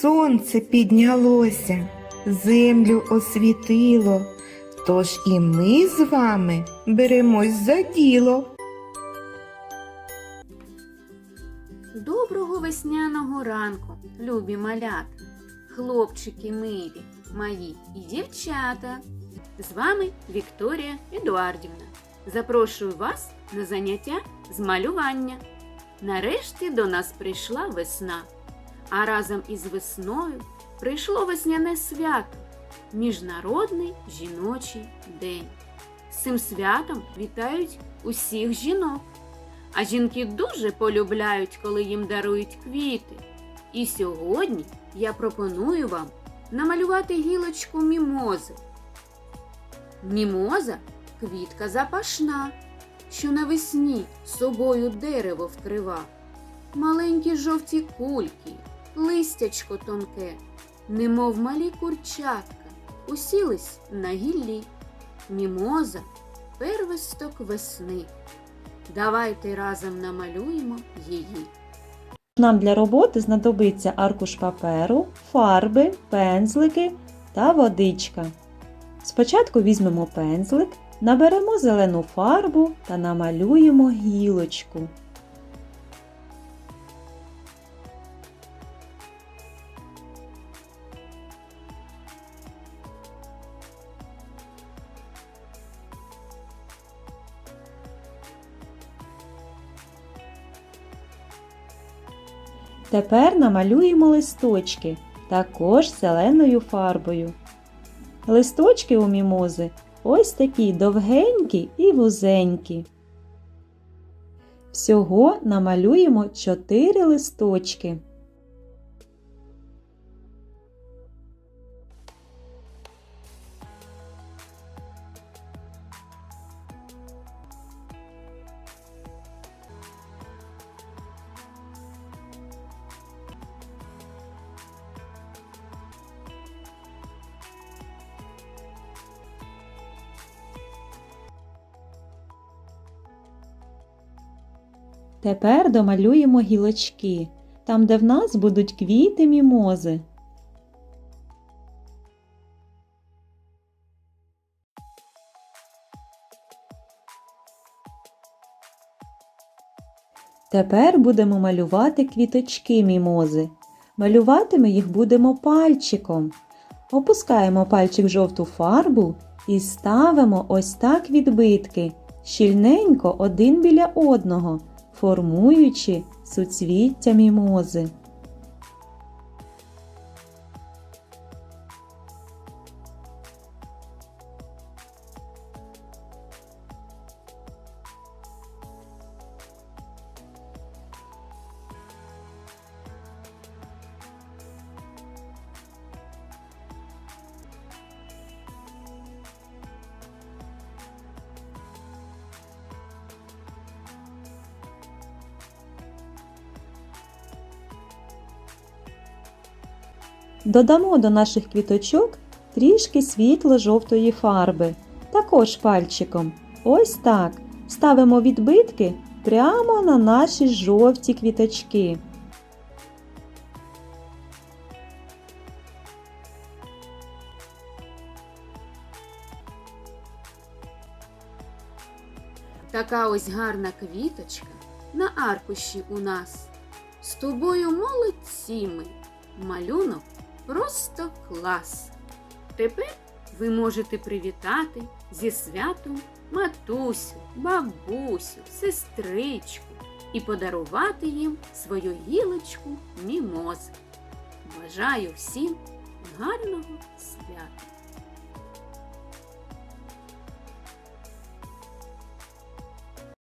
сонце піднялося, землю освітило. Тож і ми з вами беремось за діло. Доброго весняного ранку, любі малята, хлопчики милі, мої і дівчата. З вами Вікторія Едуардівна. Запрошую вас на заняття з малювання. Нарешті до нас прийшла весна, а разом із весною прийшло весняне свято Міжнародний жіночий день. З цим святом вітають усіх жінок. А жінки дуже полюбляють, коли їм дарують квіти. І сьогодні я пропоную вам намалювати гілочку мімози. Мімоза квітка запашна, що навесні собою дерево вкрива. Маленькі жовті кульки, листячко тонке, немов малі курчатка, усілись на гіллі. Мімоза первисток весни. Давайте разом намалюємо її. Нам для роботи знадобиться аркуш паперу, фарби, пензлики та водичка. Спочатку візьмемо пензлик, наберемо зелену фарбу та намалюємо гілочку. Тепер намалюємо листочки, також зеленою фарбою. Листочки у мімози ось такі довгенькі і вузенькі. Всього намалюємо 4 листочки. Тепер домалюємо гілочки, там, де в нас будуть квіти мімози. Тепер будемо малювати квіточки мімози. Малювати ми їх будемо пальчиком. Опускаємо пальчик в жовту фарбу і ставимо ось так відбитки, щільненько один біля одного, формуючи суцвіття мімози. Додамо до наших квіточок трішки світло-жовтої фарби, також пальчиком. Ось так. Ставимо відбитки прямо на наші жовті квіточки. Така ось гарна квіточка на аркуші у нас. З тобою молодці ми. Малюнок просто клас. Тепер ви можете привітати зі святом матусю, бабусю, сестричку і подарувати їм свою гілочку мімози. Бажаю всім гарного свята!